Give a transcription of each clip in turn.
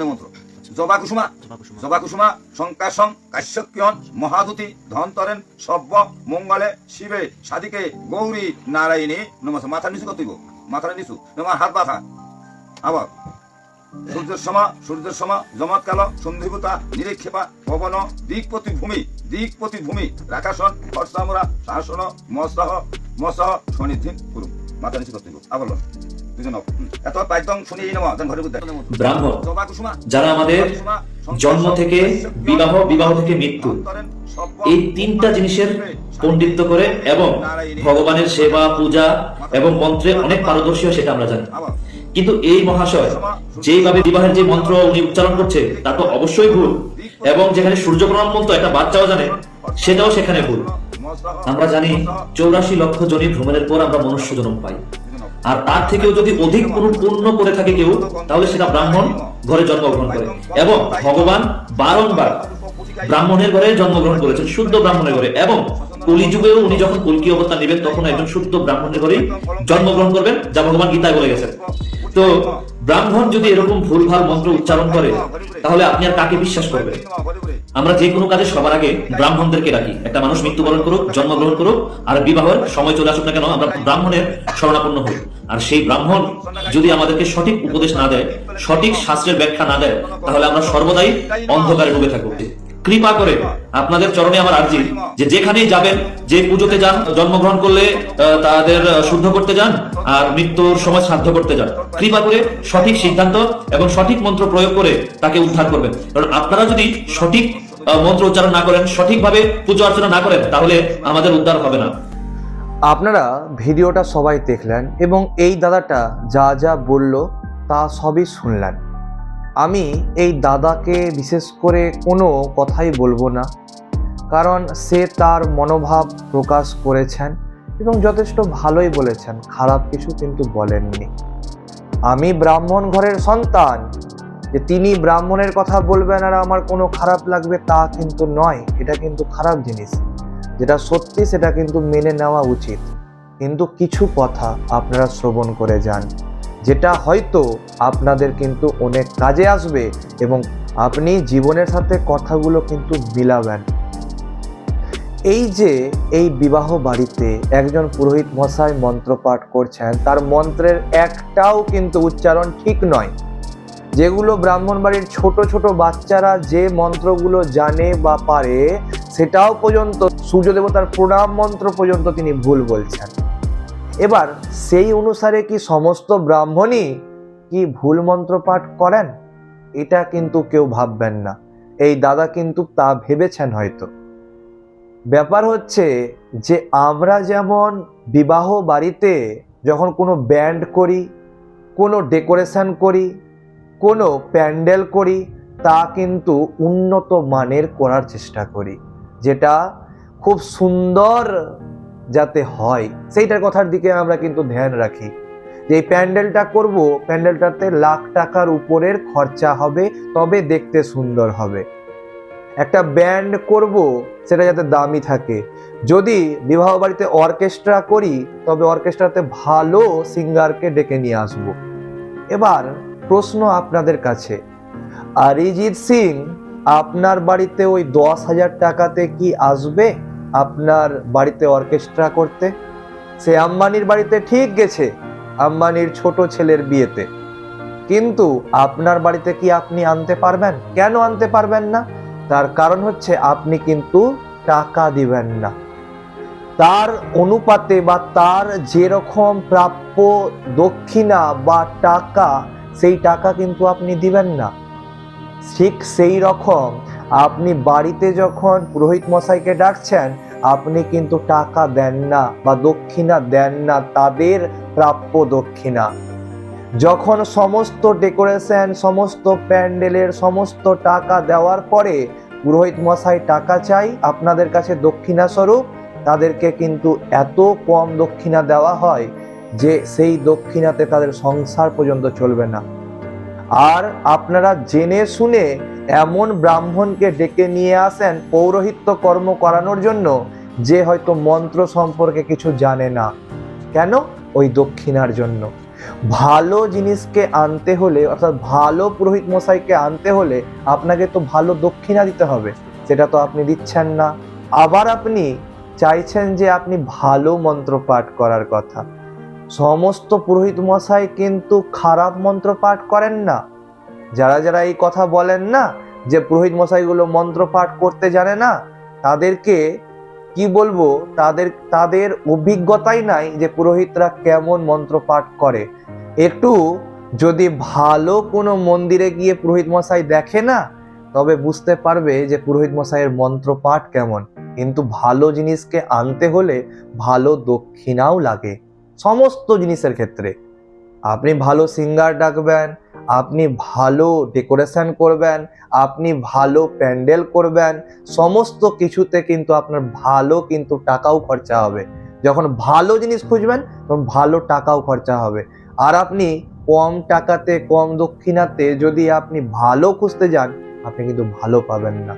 মন্ত্র। জবা কুসুমা জবা কুসুমা। শঙ্কাশং কাশ্যকিয়ন মহাদুতি ধন্তরেন সব্য মঙ্গলে শিবে সাদিকে গৌরী নারায়ণী। নমস্কার মাথা নিচু করতে মাথা নিচু। তোমার হাত বাঁধা। আবার। সূর্যের সমা সূর্যের সমা জমৎ সন্ধিভূতা নিরীক্ষেপা পবন দিকপতি ভূমি দিকপতি ভূমি রাকাশন হর্ষামরা শাসন মসহ মসহ সনিধিন করুন মাথা নিচু করতে আবার ব্রাহ্মণ যারা আমাদের জন্ম থেকে বিবাহ বিবাহ থেকে মৃত্যু। এই তিনটা জিনিসের পণ্ডিত্য করে এবং ভগবানের সেবা পূজা এবং মন্ত্রে অনেক পারদর্শী সেটা আমরা জানি। কিন্তু এই মহাশয় যেভাবে বিবাহের যে মন্ত্র উনি উচ্চারণ করছে তা তো অবশ্যই ভুল। এবং যেখানে সূর্যগ্রহণ মন্ত্র একটা বাচ্চাও জানে সেটাও সেখানে ভুল। আমরা জানি চৌরাশি লক্ষ জনী ভ্রমণের পর আমরা মনুষ্য জন্ম পাই। আর তার থেকেও যদি অধিক কোনো করে থাকে কেউ, তাহলে সেটা ব্রাহ্মণ ঘরে জন্মগ্রহণ করে। এবং ভগবান বারংবার ব্রাহ্মণের ঘরে জন্মগ্রহণ করেছেন, শুদ্ধ ব্রাহ্মণের ঘরে। এবং কলিযুগেও উনি যখন কলকি অবতার নেবেন, তখন একজন শুদ্ধ ব্রাহ্মণের ঘরেই জন্মগ্রহণ করবেন, যা ভগবান গীতায় বলে গেছেন। তো ব্রাহ্মণ যদি এরকম ভুলভাল মন্ত্র উচ্চারণ করে, তাহলে আপনি আর কাকে বিশ্বাস করবেন? আমরা যে কোনো কাজে সবার আগে ব্রাহ্মণদেরকে রাখি একটা মানুষ মৃত্যুবরণ করুক, জন্মগ্রহণ করুক, আর বিবাহের সময় চলে আসুক না কেন, আমরা ব্রাহ্মণের শরণাপন্ন হই। আর সেই ব্রাহ্মণ যদি আমাদেরকে সঠিক উপদেশ না দেয়, সঠিক শাস্ত্রের ব্যাখ্যা না দেয়, তাহলে আমরা সর্বদাই অন্ধকারে ডুবে থাকব। কৃপা করে আপনাদের চরণে আমার আর্জি। যে যেখানেই যাবেন যে পুজোতে যান জন্মগ্রহণ করলে তাদের শুদ্ধ করতে যান আর মৃত্যুর সময় শ্রাদ্ধ করতে যান। কৃপা করে সঠিক সিদ্ধান্ত এবং সঠিক মন্ত্র প্রয়োগ করে তাকে উদ্ধার করবেন। কারণ আপনারা যদি সঠিক মন্ত্র উচ্চারণ না করেন সঠিকভাবে পুজো অর্চনা না করেন তাহলে আমাদের উদ্ধার হবে না। আপনারা ভিডিওটা সবাই দেখলেন এবং এই দাদাটা যা যা বলল তা সবই শুনলেন। আমি এই দাদাকে বিশেষ করে কোনো কথাই বলব না, কারণ সে তার মনোভাব প্রকাশ করেছেন এবং যথেষ্ট ভালোই বলেছেন, খারাপ কিছু কিন্তু বলেননি। আমি ব্রাহ্মণ ঘরের সন্তান, যে তিনি ব্রাহ্মণের কথা বলবেন আর আমার কোনো খারাপ লাগবে তা কিন্তু নয়, এটা কিন্তু খারাপ জিনিস। যেটা সত্যি সেটা কিন্তু মেনে নেওয়া উচিত। কিন্তু কিছু কথা আপনারা শ্রবণ করে যান। যেটা হয়তো আপনাদের কিন্তু অনেক কাজে আসবে এবং আপনি জীবনের সাথে কথাগুলো কিন্তু মিলাবেন। এই যে এই বিবাহ বাড়িতে একজন পুরোহিত মশাই মন্ত্রপাঠ করছেন, তার মন্ত্রের একটাও কিন্তু উচ্চারণ ঠিক নয়। যেগুলো ব্রাহ্মণ বাড়ির ছোট ছোট বাচ্চারা যে মন্ত্রগুলো জানে বা পারে, সেটাও পর্যন্ত সূর্য দেবতার প্রণাম মন্ত্র পর্যন্ত তিনি ভুল বলছেন। এবার সেই অনুসারে কি সমস্ত ব্রাহ্মণই কি ভুল মন্ত্র পাঠ করেন? এটা কিন্তু কেউ ভাববেন না। এই দাদা কিন্তু তা ভেবেছেন হয়তো। ব্যাপার হচ্ছে যে আমরা যেমন বিবাহ বাড়িতে যখন কোনো ব্যান্ড করি, কোনো ডেকোরেশন করি, কোনো প্যান্ডেল করি, তা কিন্তু উন্নত মানের করার চেষ্টা করি। যেটা খুব সুন্দর যাতে হয়, সেইটার কথার দিকে আমরা কিন্তু ধ্যান রাখি। যে এই প্যান্ডেলটা করব, প্যান্ডেলটাতে লাখ টাকার উপরের খরচা হবে, তবে দেখতে সুন্দর হবে। একটা ব্যান্ড করব, সেটা যাতে দামি থাকে। যদি বিবাহ বাড়িতে অর্কেস্ট্রা করি, তবে অর্কেস্ট্রাতে ভালো সিঙ্গারকে ডেকে নিয়ে আসব। এবার প্রশ্ন আপনাদের কাছে, অরিজিৎ সিং, আপনার বাড়িতে ওই দশ হাজার টাকাতে কি আসবে? আপনার বাড়িতে অর্কেস্ট্রা করতে। সে আম্বানির বাড়িতে ঠিক গেছে, আম্বানির ছোট ছেলের বিয়েতে। কিন্তু আপনার বাড়িতে কি আপনি আনতে পারবেন? কেন আনতে পারবেন না? তার কারণ হচ্ছে আপনি কিন্তু টাকা দিবেন না। তার অনুপাতে বা তার যেরকম প্রাপ্য দক্ষিণা বা টাকা, সেই টাকা কিন্তু আপনি দিবেন না। ঠিক সেই রকম আপনি বাড়িতে যখন পুরোহিত মশাইকে ডাকছেন আপনি কিন্তু টাকা দেন না বা দক্ষিণা দেন না, তাদের প্রাপ্য দক্ষিণা। যখন সমস্ত ডেকোরেশন, সমস্ত প্যান্ডেলের সমস্ত টাকা দেওয়ার পরে পুরোহিত মশাই টাকা চাই আপনাদের কাছে দক্ষিণা স্বরূপ, তাদেরকে কিন্তু এত কম দক্ষিণা দেওয়া হয় যে সেই দক্ষিণাতে তাদের সংসার পর্যন্ত চলবে না। আর আপনারা জেনে শুনে এমন ব্রাহ্মণকে ডেকে নিয়ে আসেন পৌরোহিত্য কর্ম করানোর জন্য যে হয়তো মন্ত্র সম্পর্কে কিছু জানে না। কেন? ওই দক্ষিণার জন্য। ভালো জিনিসকে আনতে হলে, অর্থাৎ ভালো পুরোহিত মশাইকে আনতে হলে আপনাকে তো ভালো দক্ষিণা দিতে হবে, সেটা তো আপনি দিচ্ছেন না। আবার আপনি চাইছেন যে আপনি ভালো মন্ত্র পাঠ করার কথা। সমস্ত পুরোহিত মশাই কিন্তু খারাপ মন্ত্র পাঠ করেন না। যারা যারা এই কথা বলেন না যে পুরোহিত মশাইগুলো মন্ত্র পাঠ করতে জানে না, তাদেরকে কি বলব? তাদের তাদের অভিজ্ঞতাই নাই যে পুরোহিতরা কেমন মন্ত্র পাঠ করে। একটু যদি ভালো কোনো মন্দিরে গিয়ে পুরোহিত মশাই দেখে না, তবে বুঝতে পারবে যে পুরোহিত মশাইয়ের মন্ত্র পাঠ কেমন। কিন্তু ভালো জিনিসকে আনতে হলে ভালো দক্ষিণাও লাগে। সমস্ত জিনিসের ক্ষেত্রে। আপনি ভালো সিঙ্গার ডাকবেন, আপনি ভালো ডেকোরেশন করবেন, আপনি ভালো প্যান্ডেল করবেন, সমস্ত কিছুতে কিন্তু আপনার ভালো কিন্তু টাকাও খরচা হবে। যখন ভালো জিনিস খুঁজবেন, তখন ভালো টাকাও খরচা হবে। আর আপনি কম টাকাতে, কম দক্ষিণাতে যদি আপনি ভালো খুঁজতে যান, আপনি কিন্তু ভালো পাবেন না।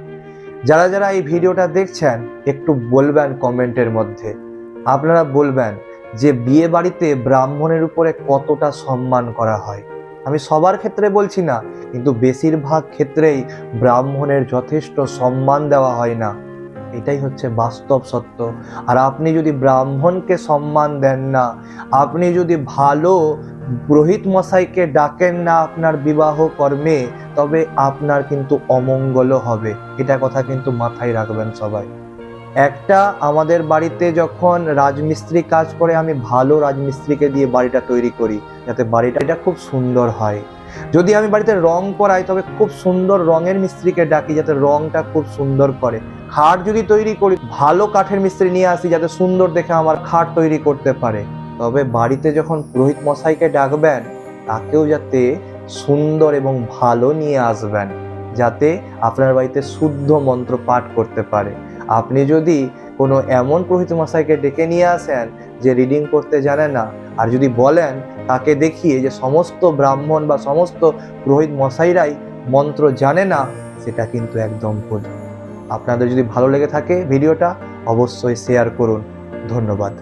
যারা যারা এই ভিডিওটা দেখছেন, একটু বলবেন কমেন্টের মধ্যে। আপনারা বলবেন যে বিয়ে বাড়িতে ব্রাহ্মণের উপরে কতটা সম্মান করা হয়। আমি সবার ক্ষেত্রে বলছি না, কিন্তু বেশিরভাগ ক্ষেত্রেই ব্রাহ্মণের যথেষ্ট সম্মান দেওয়া হয় না। এটাই হচ্ছে বাস্তব সত্য। আর আপনি যদি ব্রাহ্মণকে সম্মান দেন না, আপনি যদি ভালো পুরোহিত মশাইকে ডাকেন না আপনার বিবাহ কর্মে, তবে আপনার কিন্তু অমঙ্গলও হবে। এটা কথা কিন্তু মাথায় রাখবেন সবাই। একটা আমাদের বাড়িতে যখন রাজমিস্ত্রি কাজ করে, আমি ভালো রাজমিস্ত্রিকে দিয়ে বাড়িটা তৈরি করি, যাতে বাড়িটা এটা খুব সুন্দর হয়। যদি আমি বাড়িতে রং করাই তবে খুব সুন্দর রঙের মিস্ত্রিকে ডাকি, যাতে রংটা খুব সুন্দর করে। খাট যদি তৈরি করি, ভালো কাঠের মিস্ত্রি নিয়ে আসি, যাতে সুন্দর দেখে আমার খাট তৈরি করতে পারে। তবে বাড়িতে যখন পুরোহিত মশাইকে ডাকবেন, তাকেও যাতে সুন্দর এবং ভালো নিয়ে আসবেন, যাতে আপনার বাড়িতে শুদ্ধ মন্ত্র পাঠ করতে পারে। আপনি যদি কোনো এমন পুরোহিত মশাইকে ডেকে নিয়ে আসেন যে রিডিং করতে জানে না, আর যদি বলেন তাকে দেখিয়ে যে সমস্ত ব্রাহ্মণ বা সমস্ত পুরোহিত মশাইরাই মন্ত্র জানে না, সেটা কিন্তু একদম ভুল। আপনাদের যদি ভালো লেগে থাকে ভিডিওটা, অবশ্যই শেয়ার করুন। ধন্যবাদ।